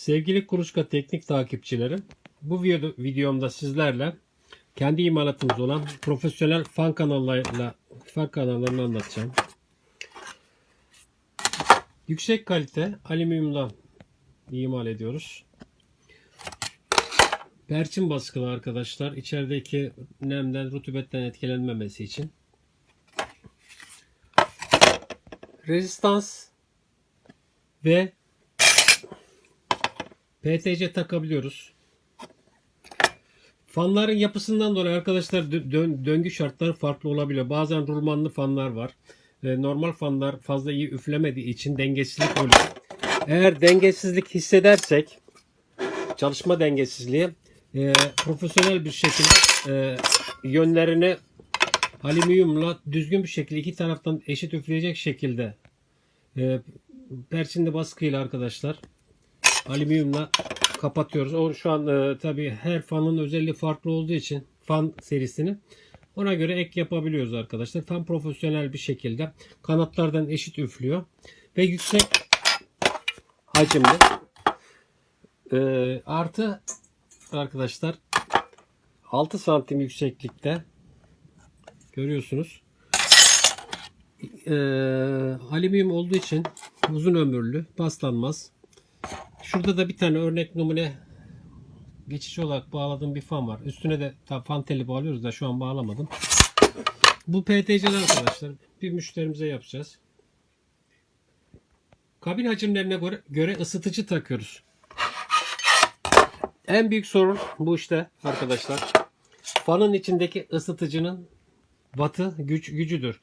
Sevgili Kuluçka teknik takipçilerim, bu video, videomda sizlerle kendi imalatımız olan profesyonel fan kanallarıyla fan kanallarını anlatacağım. Yüksek kalite alüminyumdan imal ediyoruz. Perçin baskılı arkadaşlar. içerideki nemden, rutubetten etkilenmemesi için. Rezistans ve PTC takabiliyoruz. Fanların yapısından dolayı arkadaşlar dö- dön- döngü şartları farklı olabiliyor. Bazen rulmanlı fanlar var. E, normal fanlar fazla iyi üflemediği için dengesizlik oluyor. Eğer dengesizlik hissedersek çalışma dengesizliği e, profesyonel bir şekilde e, yönlerini alüminyumla düzgün bir şekilde iki taraftan eşit üfleyecek şekilde e, perçinli baskıyla arkadaşlar alüminyumla kapatıyoruz. O şu an e, tabii her fanın özelliği farklı olduğu için fan serisini ona göre ek yapabiliyoruz arkadaşlar. Tam profesyonel bir şekilde kanatlardan eşit üflüyor ve yüksek hacimli. E, artı arkadaşlar 6 santim yükseklikte görüyorsunuz. E, alüminyum olduğu için uzun ömürlü, paslanmaz. Şurada da bir tane örnek numune geçici olarak bağladığım bir fan var. Üstüne de tabi fan teli bağlıyoruz da şu an bağlamadım. Bu PTC'ler arkadaşlar bir müşterimize yapacağız. Kabin hacimlerine göre, göre ısıtıcı takıyoruz. En büyük sorun bu işte arkadaşlar. Fanın içindeki ısıtıcının wattı güç gücüdür.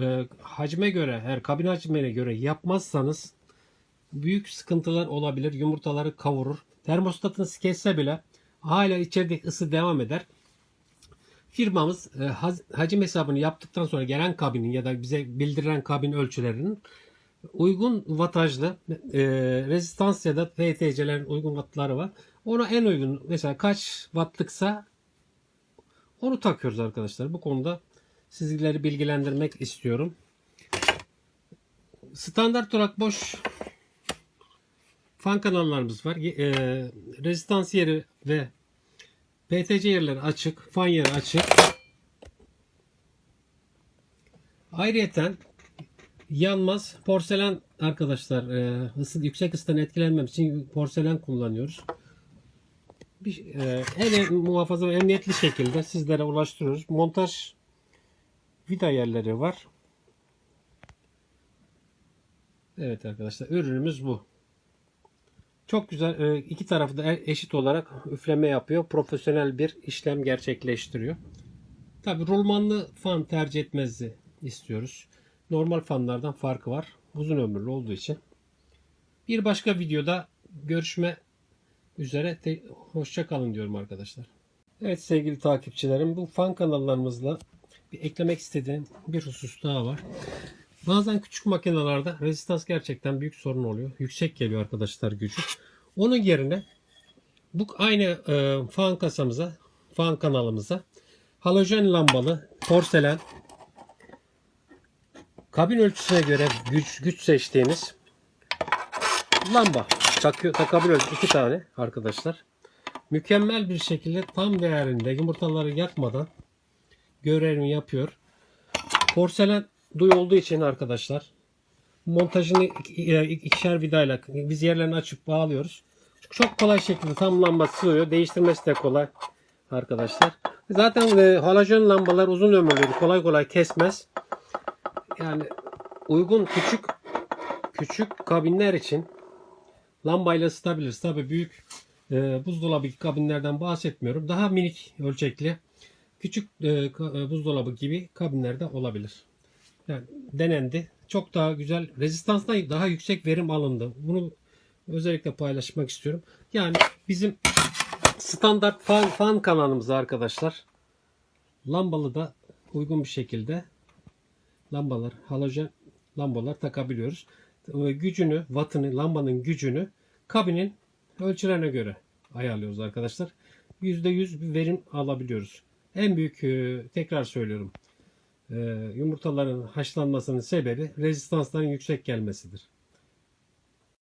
Ee, hacme göre, her kabin hacmine göre yapmazsanız büyük sıkıntılar olabilir. Yumurtaları kavurur. Termostatınız kesse bile hala içeride ısı devam eder. Firmamız e, hacim hesabını yaptıktan sonra gelen kabinin ya da bize bildirilen kabin ölçülerinin uygun vatajlı e, rezistans ya da PTC'lerin uygun wattları var. Ona en uygun mesela kaç wattlıksa onu takıyoruz arkadaşlar. Bu konuda sizleri bilgilendirmek istiyorum. Standart olarak boş fan kanallarımız var. E, rezistans yeri ve PTC yerleri açık. Fan yeri açık. Ayrıyeten yanmaz porselen arkadaşlar e, ısı, yüksek ısıdan etkilenmem için porselen kullanıyoruz. Bir, e, en muhafaza ve emniyetli şekilde sizlere ulaştırıyoruz. Montaj vida yerleri var. Evet arkadaşlar ürünümüz bu. Çok güzel. e, iki tarafı da eşit olarak üfleme yapıyor. Profesyonel bir işlem gerçekleştiriyor. Tabi rulmanlı fan tercih etmezi istiyoruz. Normal fanlardan farkı var. Uzun ömürlü olduğu için. Bir başka videoda görüşme üzere. Hoşça kalın diyorum arkadaşlar. Evet sevgili takipçilerim bu fan kanallarımızla bir eklemek istediğim bir husus daha var. Bazen küçük makinelerde rezistans gerçekten büyük sorun oluyor. Yüksek geliyor arkadaşlar gücü. Onun yerine bu aynı e, fan kasamıza, fan kanalımıza halojen lambalı porselen kabin ölçüsüne göre güç güç seçtiğimiz lamba takıyor, takabiliyoruz iki tane arkadaşlar. Mükemmel bir şekilde tam değerinde yumurtaları yakmadan görevini yapıyor. Porselen duy olduğu için arkadaşlar montajını ik- ikişer vidayla biz yerlerini açıp bağlıyoruz. Çok kolay şekilde tam lamba sığıyor. Değiştirmesi de kolay arkadaşlar. Zaten e, halojen lambalar uzun ömürlüdür. Kolay kolay kesmez. Yani uygun küçük küçük kabinler için lambayla ısıtabiliriz. Tabii büyük e, buzdolabı kabinlerden bahsetmiyorum. Daha minik ölçekli küçük e, e, buzdolabı gibi kabinlerde olabilir. Yani denendi. Çok daha güzel. Rezistanstan daha yüksek verim alındı. Bunu özellikle paylaşmak istiyorum. Yani bizim standart fan, fan kanalımızda arkadaşlar lambalı da uygun bir şekilde lambalar, halojen lambalar takabiliyoruz. Gücünü, wattını, lambanın gücünü kabinin ölçülerine göre ayarlıyoruz arkadaşlar. %100 bir verim alabiliyoruz. En büyük e, tekrar söylüyorum. Yumurtaların haşlanmasının sebebi rezistansların yüksek gelmesidir.